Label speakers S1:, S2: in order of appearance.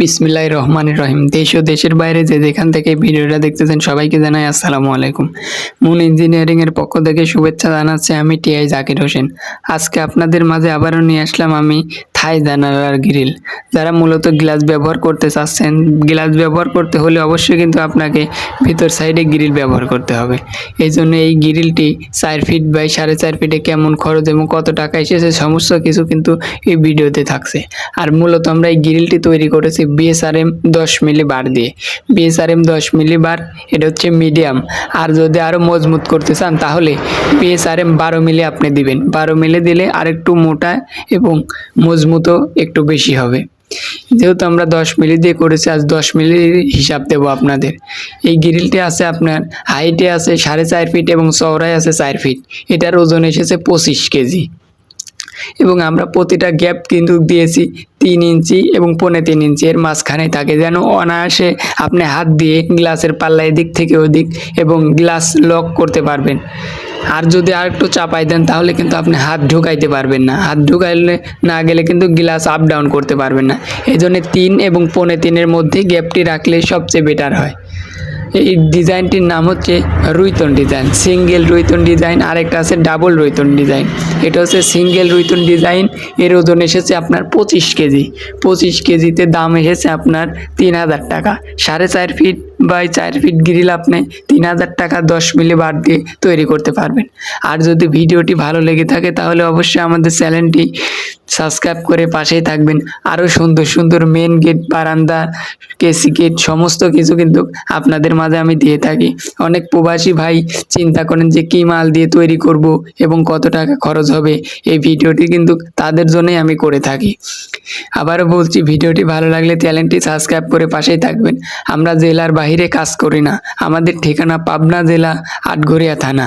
S1: বিসমিল্লাহ রহমান রহিম। দেশ ও দেশের বাইরে যে যেখান থেকে ভিডিওটা দেখতেছেন সবাইকে জানাই আসসালামু আলাইকুম। মুন ইঞ্জিনিয়ারিংয়ের পক্ষ থেকে শুভেচ্ছা জানাচ্ছি আমি টিআই জাকির হোসেন। আজকে আপনাদের মাঝে আবারও নিয়ে আসলাম আমি থাই জানালার গ্রিল যারা মূলত গ্লাস ব্যবহার করতে চাচ্ছেন গ্লাস ব্যবহার করতে হলে অবশ্যই কিন্তু আপনাকে ভিতর সাইডে গ্রিল ব্যবহার করতে হবে। এই জন্য এই গ্রিলটি চার ফিট বাই সাড়ে চার ফিটে কেমন খরচ এবং কত টাকা এসেছে সমস্ত কিছু কিন্তু এই ভিডিওতে থাকছে। আর মূলত আমরা এই গ্রিলটি তৈরি করেছি বিএসআরএম দশ মিলি বার দিয়ে বিএসআরএম দশ মিলি বার এটা হচ্ছে মিডিয়াম আর যদি আরও মজবুত করতে চান, তাহলে বিএসআরএম বারো মিলি আপনি দিবেন। বারো মিলি দিলে আরেকটু মোটা এবং মজবুতও একটু বেশি হবে। যেহেতু আমরা দশ মিলি দিয়ে করেছি, আজ দশ মিলির হিসাব দেবো আপনাদের। এই গ্রিলটি আছে আপনার, হাইটে আছে সাড়ে চার ফিট এবং চওড়ায় আছে চার ফিট। এটার ওজন এসেছে পঁচিশ কেজি। এবং আমরা প্রতিটা গ্যাপ কিন্তু দিয়েছি তিন ইঞ্চি এবং পৌনে তিন ইঞ্চি। এর মাঝখানে থাকে যেন অনায়াসে আপনি হাত দিয়ে গ্লাসের পাল্লা এদিক থেকে ওদিক এবং গ্লাস লক করতে পারবেন। আর যদি আর একটু চাপাই দেন, তাহলে কিন্তু আপনি হাত ঢুকাইতে পারবেন না। হাত ঢুকাইলে না গেলে কিন্তু গ্লাস আপ ডাউন করতে পারবেন না। এই জন্য তিন এবং পৌনে তিনের মধ্যে গ্যাপটি রাখলে সবচেয়ে বেটার হয়। এই ডিজাইনটির নাম হচ্ছে রুইতন ডিজাইন, সিঙ্গেল রুইতন ডিজাইন, আরেকটা আছে ডাবল রুইতন ডিজাইন। এটা হচ্ছে সিঙ্গেল রুইতন ডিজাইন, এর ওজন এসেছে আপনার পঁচিশ কেজি। পঁচিশ কেজিতে দাম এসেছে আপনার তিন হাজার টাকা। সাড়ে চার ফিট বাই চার ফিট গ্রিল আপনি তিন হাজার টাকা দশ মিলি বার দিয়ে তৈরি করতে পারবেন। আর যদি ভিডিওটি ভালো লেগে থাকে তাহলে অবশ্যই আমাদের চ্যানেলটি সাবস্ক্রাইব করে পাশেই থাকবেন। আরও সুন্দর সুন্দর মেন গেট বারান্দা কেসি গেট সমস্ত কিছু কিন্তু আপনাদের মাঝে আমি দিয়ে থাকি। অনেক প্রবাসী ভাই চিন্তা করেন যে কী মাল দিয়ে তৈরি করব এবং কত টাকা খরচ হবে। এই ভিডিওটি কিন্তু তাদের জন্যই আমি করে থাকি। আবারও বলছি, ভিডিওটি ভালো লাগলে চ্যানেলটি সাবস্ক্রাইব করে পাশেই থাকবেন। আমরা জেলার বাইরে কাজ করি না। আমাদের ঠিকানা পাবনা জেলা আটঘরিয়া থানা।